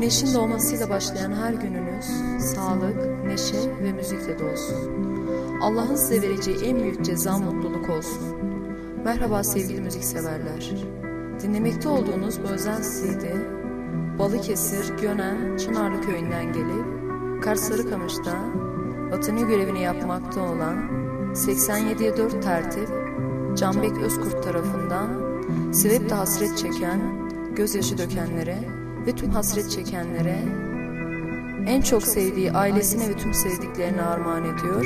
Güneşin doğmasıyla başlayan her gününüz sağlık, neşe ve müzikle dolsun. Allah'ın size vereceği en büyük ceza mutluluk olsun. Merhaba sevgili müzikseverler. Dinlemekte olduğunuz bu özel CD, Balıkesir, Gönen, Çınarlı köyünden gelip Kars Sarıkamış'ta vatani görevini yapmakta olan 87'ye 4 tertip Canbek Özkurt tarafından Sivep'te hasret çeken, gözyaşı dökenlere ve tüm hasret çekenlere en çok sevdiği ailesine ve tüm sevdiklerine armağan ediyor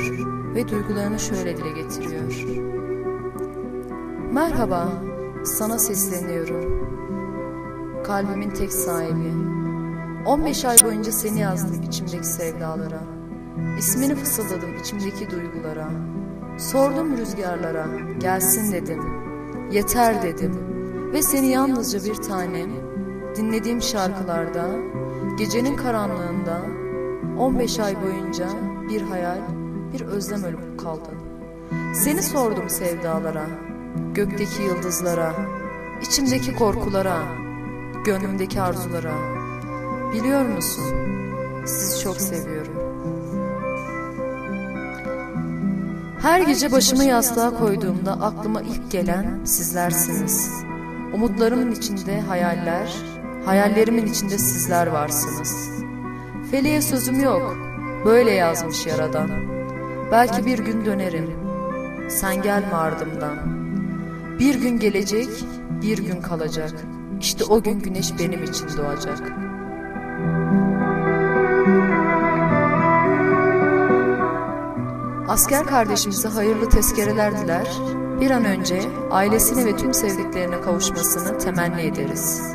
ve duygularını şöyle dile getiriyor. Merhaba, sana sesleniyorum. Kalbimin tek sahibi. 15 ay boyunca seni yazdım içimdeki sevdalara. İsmini fısıldadım içimdeki duygulara. Sordum rüzgarlara, gelsin dedim. Yeter dedim. Ve seni yalnızca bir tanem, dinlediğim şarkılarda, gecenin karanlığında, 15 ay boyunca bir hayal, bir özlem ölüp kaldın. Seni sordum sevdalara, gökteki yıldızlara, içimdeki korkulara, gönlümdeki arzulara. Biliyor musun? Sizi çok seviyorum. Her gece başımı yastığa koyduğumda aklıma ilk gelen sizlersiniz. Umutlarımın içinde hayaller, hayallerimin içinde sizler varsınız. Feleğe sözüm yok, böyle yazmış yaradan. Belki bir gün dönerim, sen gelme ardımdan. Bir gün gelecek, bir gün kalacak. İşte o gün güneş benim için doğacak. Asker kardeşimize hayırlı tezkereler diler, bir an önce ailesine ve tüm sevdiklerine kavuşmasını temenni ederiz.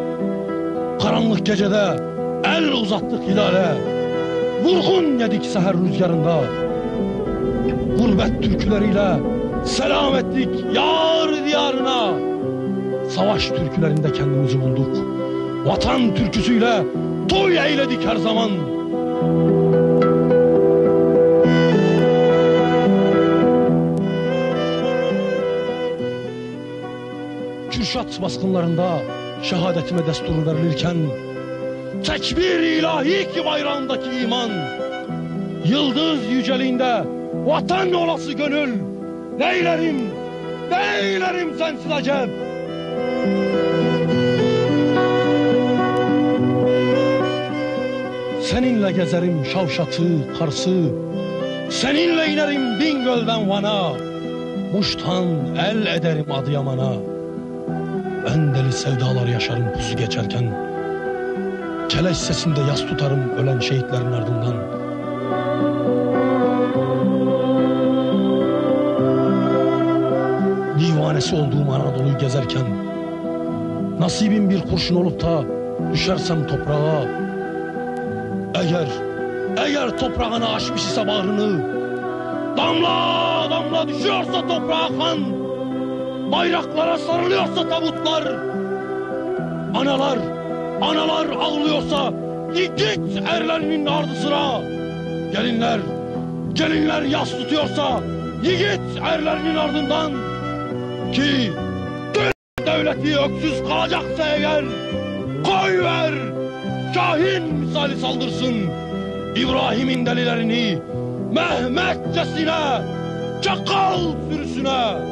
Karanlık gecede el uzattık hilale. Vurgun yedik seher rüzgarında. Gurbet türküleriyle selam ettik yar diyarına. Savaş türkülerinde kendimizi bulduk. Vatan türküsüyle toy eyledik her zaman. Kürşat baskınlarında şehadetime destur verilirken tekbir ilahi ki bayrağındaki iman yıldız yüceliğinde vatan olası gönül neylerim neylerim sensiz acep Seninle gezerim Şavşat'ı, Kars'ı Seninle inerim Bingöl'den Van'a Muş'tan el ederim Adıyaman'a Ben deli sevdalar yaşarım pusu geçerken. Keleş sesinde yas tutarım ölen şehitlerin ardından. Divanesi olduğum Anadolu'yu gezerken Nasibim bir kurşun olup da düşersem toprağa Eğer, eğer toprağını aşmış ise bağrını Damla damla düşüyorsa toprağa kan bayraklara sarılıyorsa tabutlar, analar, analar ağlıyorsa git erlerinin ardısına, gelinler, gelinler yas tutuyorsa yiğit erlerinin ardından ki devleti öksüz kalacaksa eğer koy ver Şahin misali saldırsın İbrahim'in delilerini Mehmetçesine çakal sürüsüne.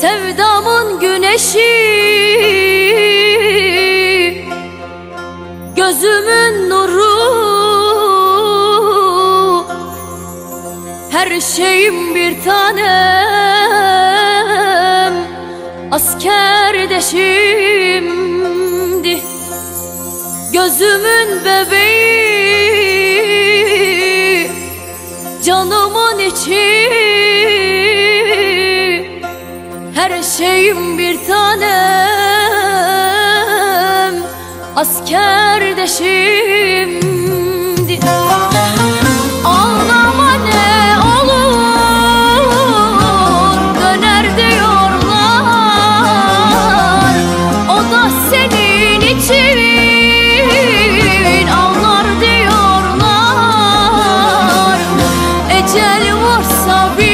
Sevdamın güneşi Gözümün nuru Her şeyim bir tanem Askerdeşimdi Gözümün bebeği Canımın içi. Gerçeğim bir tanem Asker de şimdi. Ağlama ne olur Döner O da senin için Ağlar diyorlar. Ecel varsa bir